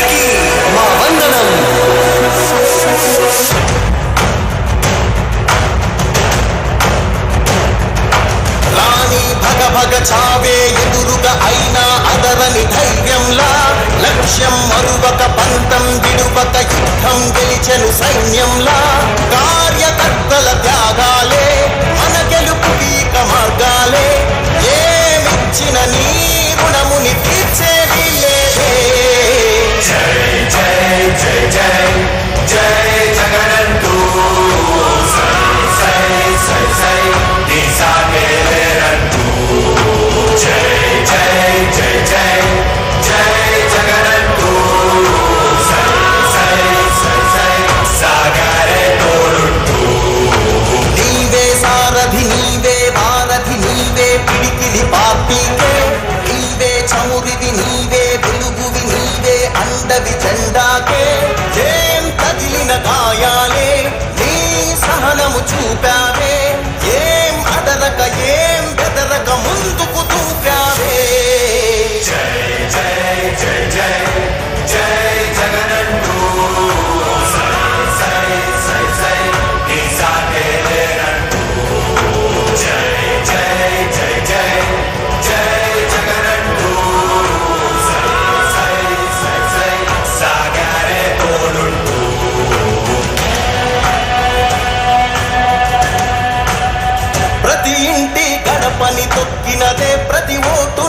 అందరికీ అండవి జెండాకే జయం కదిలిన గాయాలే నీ సహనము చూపా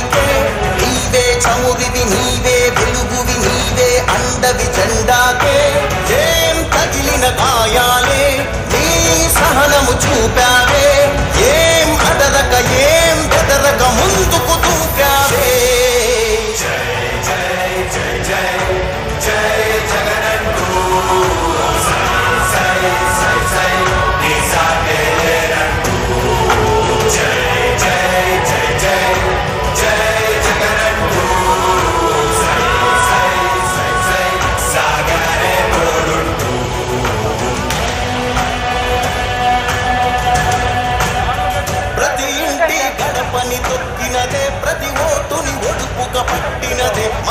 పార్టీకే నీవే చమురివి నీవే వెలుగువి నీవే అండవి జెండాకే ఏం తగిలిన గాయాలే నీ సహనము చూపావే.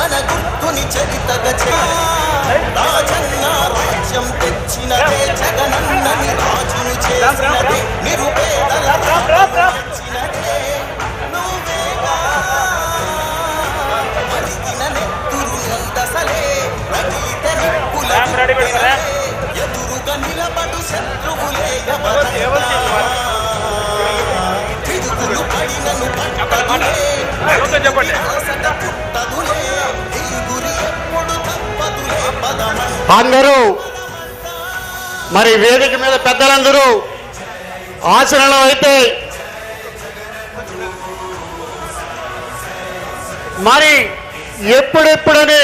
మన గుర్తుని చరితగచే రాజన్న రాజ్యం తెచ్చినదే జగనన్నని రాజును చేసినదే నిరుపేదల తెచ్చినదే నువ్వేగా మరిగిన చెప్పండి. అందరూ మరి వేదిక మీద పెద్దలందరూ ఆచరణలో అయితే మరి ఎప్పుడెప్పుడని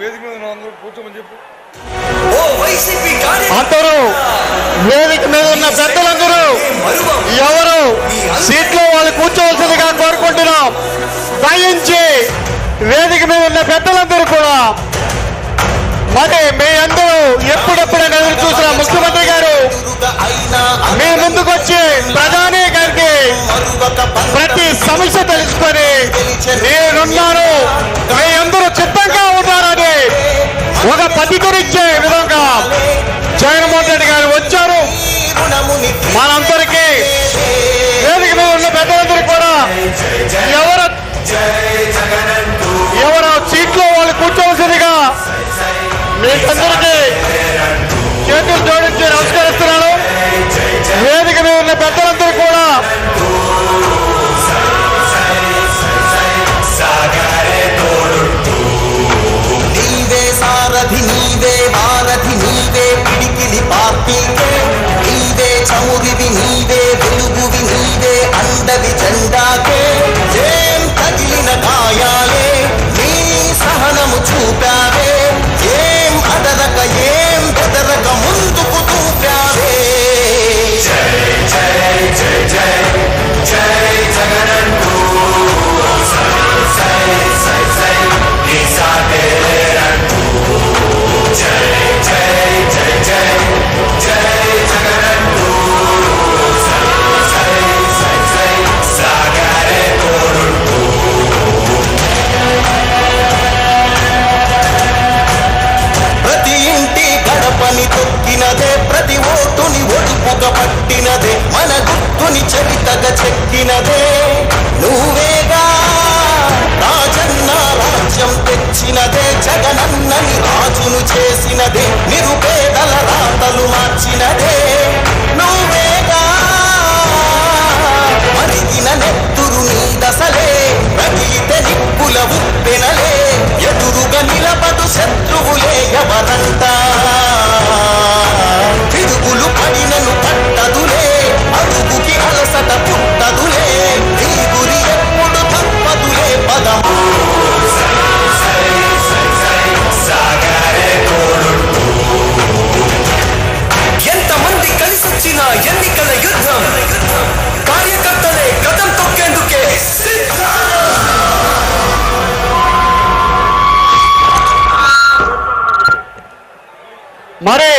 వేదిక మీద ఉన్న అందరూ కూర్చోమని చెప్పు. ఓ వైసీపీ కార్యకర్త. అందరూ వేదిక మీద ఉన్న పెద్దలందరూ ఎవరు సీట్లో వాళ్ళు కూర్చోవలసిందిగా కోరుకుంటున్నాం. దయించి వేదిక మీద ఉన్న పెద్దలందరూ కూడా ప్రతి సమస్య తెలుసుకొని నేనున్నాను. మీ అందరూ చిత్తంగా ఉన్నారని ఒక పద్ధతినిచ్చే విధంగా జగన్మోహన్ రెడ్డి గారు వచ్చారు. మనందరికీ వేదిక మీద ఉన్న పెద్దలందరూ కూడా ఎవరు ఎవరు సీట్లో వాళ్ళు కూర్చోవలసిందిగా మీకందరూ మరి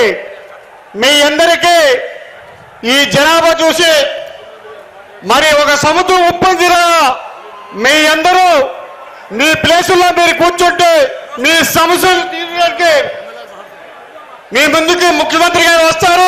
మీ అందరికీ ఈ జనాభా చూసి మరి ఒక సముద్రం ఉప్పొందిరా. మీ అందరూ మీ ప్లేసుల్లో మీరు కూర్చుంటే మీ సమస్యలు తీర్చడానికి మీ ముందుకి ముఖ్యమంత్రి గారు వస్తారు.